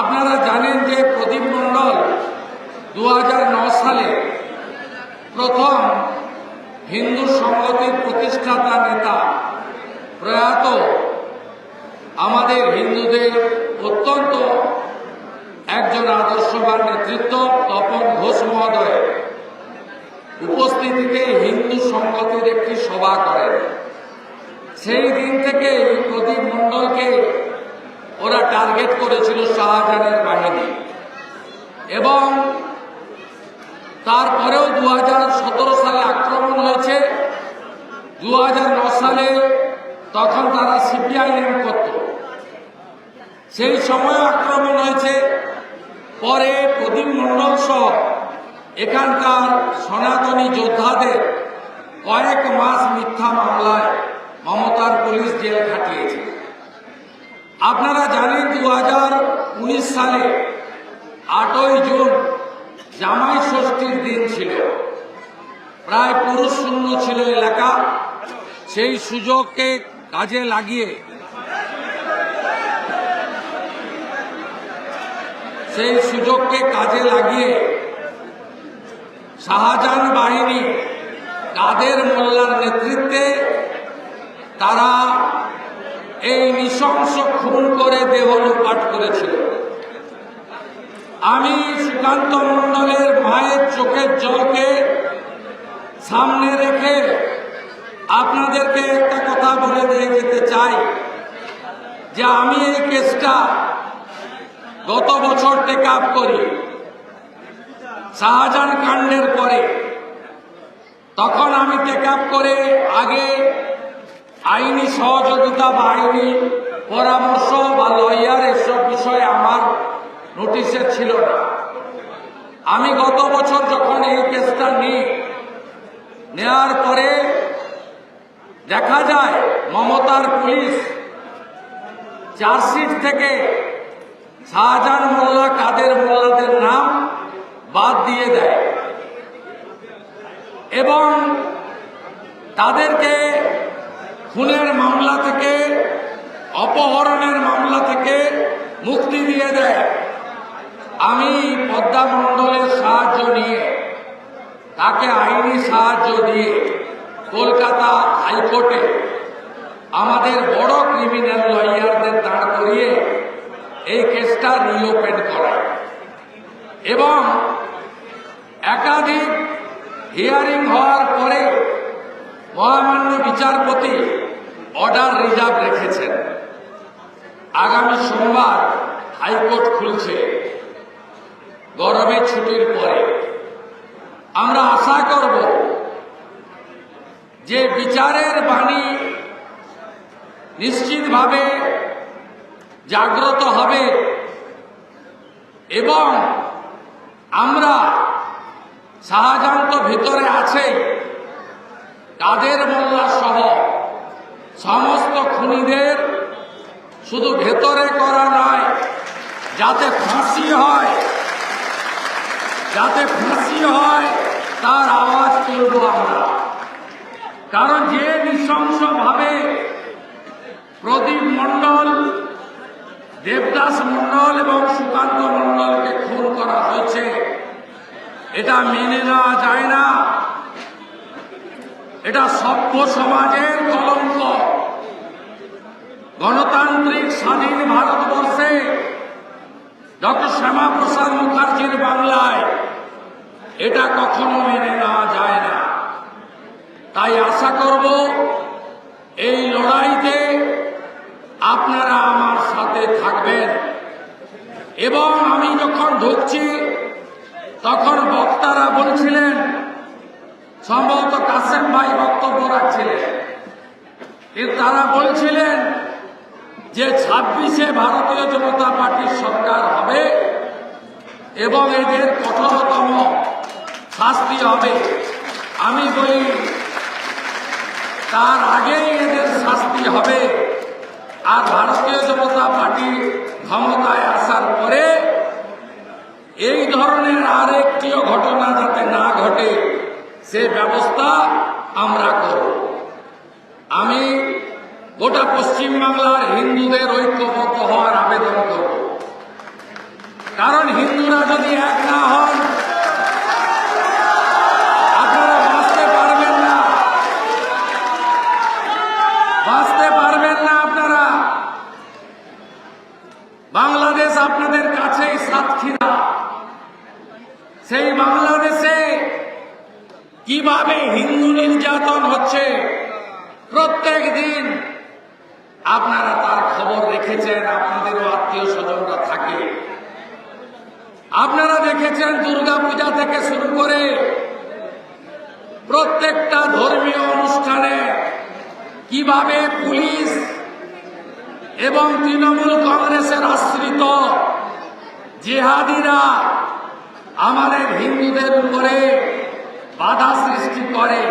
আপনারা জানেন যে প্রদীপ মণ্ডল দু সালে প্রথম হিন্দু সংগতির প্রতিষ্ঠাতা নেতা প্রয়াত আমাদের হিন্দুদের অত্যন্ত একজন আদর্শবান নেতৃত্ব তপন ঘোষ মহোদয় উপস্থিতিতে হিন্দু সংগতির একটি সভা করেন। সেই দিন থেকে প্রদীপ মণ্ডলকে ওরা টার্গেট করেছিল শাহজাহানের বাহিনী। এবং তারপরেও দু হাজার সতেরো সালে আক্রমণ হয়েছে। দু সালে তখন তারা সিপিআইএম করত। সেই সময় আক্রমণ হয়েছে। পরে প্রদীপ মণ্ডল সহ এখানকার সনাতনী যোদ্ধাদের কয়েক মাস মিথ্যা মামলায় মমতার পুলিশ জেল খাটিয়েছে। আপনারা জানেন দু হাজার উনিশ সালে আটই জুন জামাই ষষ্ঠীর দিন ছিল। প্রায় পুরুষ শূন্য ছিল এলাকা। সেই সুযোগকে কাজে লাগিয়ে সেই সুযোগকে কাজে লাগিয়ে শাহজাহান বাহিনী কাদের মোল্লার নেতৃত্বে তারা এই নৃশংস খুন করে দেহ লুপাট করেছিল। আমি সুকান্ত মণ্ডলের মায়ের চোখের জলকে সামনে রেখে আপনাদেরকে একটা কথা বলে দিয়ে যেতে চাই যে আমি এই কেসটা গত বছর টেক আপ করি, শাহজাহান কাণ্ডের পরে। তখন আমি টেক আপ করে আগে আইনি সহযোগিতা বা আইনি পরামর্শ বা লয়ার এসব বিষয়ে আমার নোটিশে ছিল না। আমি গত বছর যখন এই কেসটা নিই নেওয়ার পরে দেখা যায় মমতার পুলিশ চার্জশিট থেকে শাহজাহান মোল্লা, কাদের মোল্লাদের নাম বাদ দিয়ে দেয় এবং তাদেরকে খুনের মামলা থেকে, অপহরণের মামলা থেকে মুক্তি দিয়ে দেয়। আমি পদ্মা মণ্ডলের সাহায্য নিয়ে, তাকে আইনি সাহায্য দিয়ে কলকাতা হাইকোর্টে আমাদের বড় ক্রিমিনাল লয়ারদের দাঁড় করিয়ে এই কেসটা রিওপেন করা এবং একাধিক হিয়ারিং হওয়ার পরে মহামান্য বিচারপতি অর্ডার রিজার্ভ রেখেছেন। আগামী সোমবার হাইকোর্ট খুলছে গরমের ছুটির পরে। আমরা আশা করব যে বিচারের বাণী নিশ্চিতভাবে জাগ্রত হবে এবং আমরা শাহজাহান তো ভিতরে আছে কাদের মোল্লা সহ সমস্ত খুনিদের শুধু ভেতরে করা নয়, যাতে ফাঁসি হয়, যাতে ফাঁসি হয়, তার আওয়াজ তুলব আমরা। কারণ যে নৃশংসভাবে প্রদীপ মণ্ডল, দেবদাস মণ্ডল এবং সুকান্ত মণ্ডলকে খুন করা হয়েছে, এটা মেনে নেওয়া যায় না। এটা সভ্য সমাজের কলঙ্ক। গণতান্ত্রিক স্বাধীন ভারতবর্ষে ডক্টর শ্যামাপ্রসাদ মুখার্জির বাংলায় এটা কখনো মেনে নেওয়া যায় না। তাই আশা করব এই লড়াইতে আপনারা আমার সাথে থাকবেন এবং আমি যখন ঢুকছি, তখন বক্তারা বলছিলেন, সম্ভবত কাসেম ভাই বক্তব্য রাখছিলেন। তারা বলছিলেন যে ছাব্বিশে ভারতীয় জনতা পার্টির সরকার হবে এবং এদের কঠোরতম শাস্তি হবে, আমি বলি তার আগেই এদের শাস্তি হবে। আর ভারতীয় জনতা পার্টি ক্ষমতায় আসার পরে এই ধরনের আর একটিও ঘটনা যাতে না ঘটে, সে ব্যবস্থা আমরা করব। আমি গোটা পশ্চিমবাংলার হিন্দুদের ঐক্যবদ্ধ হওয়ার আবেদন করব। কারণ হিন্দুরা যদি এক না হন, আপনারা বাঁচতে পারবেন না। বাঁচতে পারবেন না আপনারা। বাংলাদেশ আপনাদের কাছেই সাতক্ষীরা সেই বাংলাদেশে কীভাবে হিন্দু নির্যাতন হচ্ছে, প্রত্যেক দিন আপনারা তার খবর রেখেছেন, আপনাদেরও আত্মীয় স্বজনরা থাকে। আপনারা দেখেছেন দুর্গা পূজা থেকে শুরু করে প্রত্যেকটা ধর্মীয় অনুষ্ঠানে কীভাবে পুলিশ এবং তৃণমূল কংগ্রেসের আশ্রিত জেহাদিরা আমাদের হিন্দুদের উপরে বাধা সৃষ্টি করে।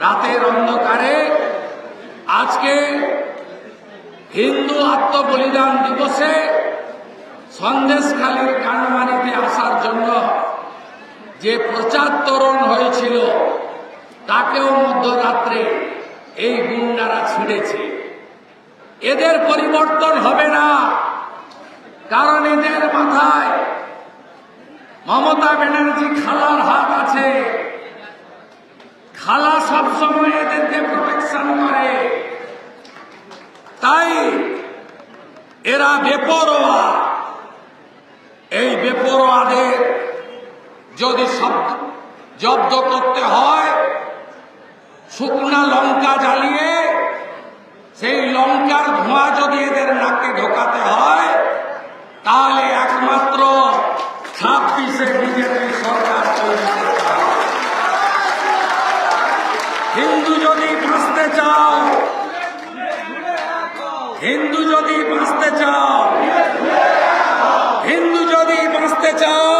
রাতের অন্ধকারে আজকে হিন্দু আত্মবলিদান দিবসে সন্দেশখালীর কানমানিতে আসার জন্য যে প্রচার তরণ হয়েছিল, তাকেও মধ্যরাত্রে এই গুন্ডারা ছিঁড়েছে। এদের পরিবর্তন হবে না, কারণ এদের মাথায় মমতা ব্যানার্জি খালার হাত আছে। খালা সবসময় এদেরকে প্রোটেকশন করে তাই এরা বেপরোয়া এই বেপরোয়াদের যদি সব জব্দ করতে হয়, শুকনা লঙ্কা জ্বালিয়ে সেই লঙ্কার ধোঁয়া যদি এদের নাকে ঢোকাতে হয়, তাহলে একমাত্র ছাব্বিশে বিজেপি সরকার তৈরি করতে হবে। হিন্দু যদি বাঁচতে চাও হিন্দু যদি বাঁচতে চাও